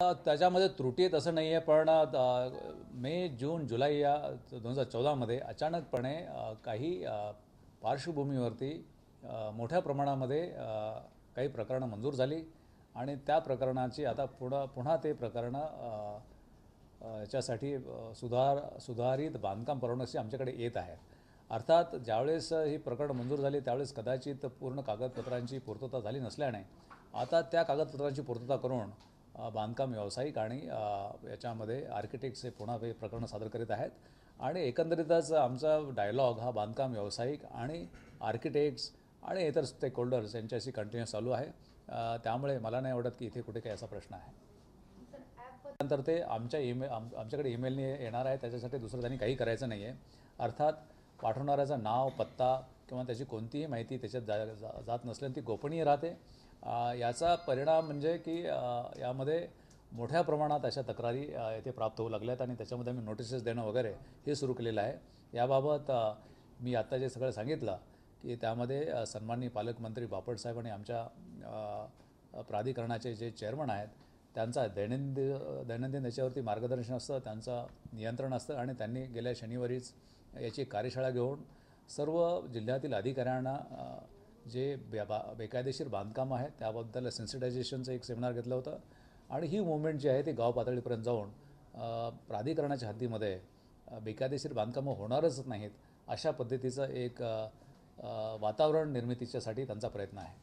त्याच्यामध्ये त्रुटी आहेत असं नाही आहे पण मे जून जुलै या दोन हजार चौदामध्ये अचानकपणे काही पार्श्वभूमीवरती मोठ्या प्रमाणामध्ये काही प्रकरणं मंजूर झाली आणि त्या प्रकरणाची आता पुढं पुन्हा ते प्रकरणं याच्यासाठी सुधार सुधारित बांधकाम परवानगी आमच्याकडे येत आहेत. अर्थात ज्यावेळेस ही प्रकरण मंजूर झाली त्यावेळेस कदाचित पूर्ण कागदपत्रांची पूर्तता झाली नसल्याने आता त्या कागदपत्रांची पूर्तता करून बांधकाम व्यावसायिक आणि याच्यामध्ये आर्किटेक्ट्स हे पुन्हा हे प्रकरणं सादर करीत आहेत. आणि एकंदरीतच आमचा डायलॉग हा बांधकाम व्यावसायिक आणि आर्किटेक्ट्स आणि इतर स्टेक होल्डर्स यांच्याशी कंटिन्युअस चालू आहे. त्यामुळे मला नाही वाटत की इथे कुठे काही असा प्रश्न आहे. नंतर ते आमच्या ईमेल आम आमच्याकडे ईमेलने येणार आहे. त्याच्यासाठी दुसरं त्यांनी काही करायचं नाही आहे अर्थात पाठवणाऱ्याचं नाव पत्ता किंवा त्याची कोणतीही माहिती त्याच्यात जा जा- जात नसल्याने ती गोपनीय राहते. याचा परिणाम म्हणजे की यामध्ये मोठ्या प्रमाणात अशा तक्रारी येथे प्राप्त होऊ लागल्यात आणि त्याच्यामध्ये आम्ही नोटिसेस देणं वगैरे हे सुरू केलेलं आहे. याबाबत मी आत्ता जे सगळं सांगितलं की त्यामध्ये सन्माननीय पालकमंत्री बापट साहेब आणि आमच्या प्राधिकरणाचे जे चेअरमन आहेत त्यांचा दैनंदिन दैनंदिन याच्यावरती मार्गदर्शन असतं त्यांचं नियंत्रण असतं आणि त्यांनी गेल्या शनिवारीच याची कार्यशाळा घेऊन सर्व जिल्ह्यातील अधिकाऱ्यांना जे बे बा बेकायदेशीर बांधकाम आहेत त्याबद्दल सेन्सिटायझेशनचं एक सेमिनार घेतलं होतं. आणि ही मुवमेंट जी आहे ती गाव पातळीपर्यंत जाऊन प्राधिकरणाच्या हद्दीमध्ये बेकायदेशीर बांधकामं होणारच नाहीत अशा पद्धतीचं एक वातावरण निर्मितीच्यासाठी त्यांचा प्रयत्न आहे.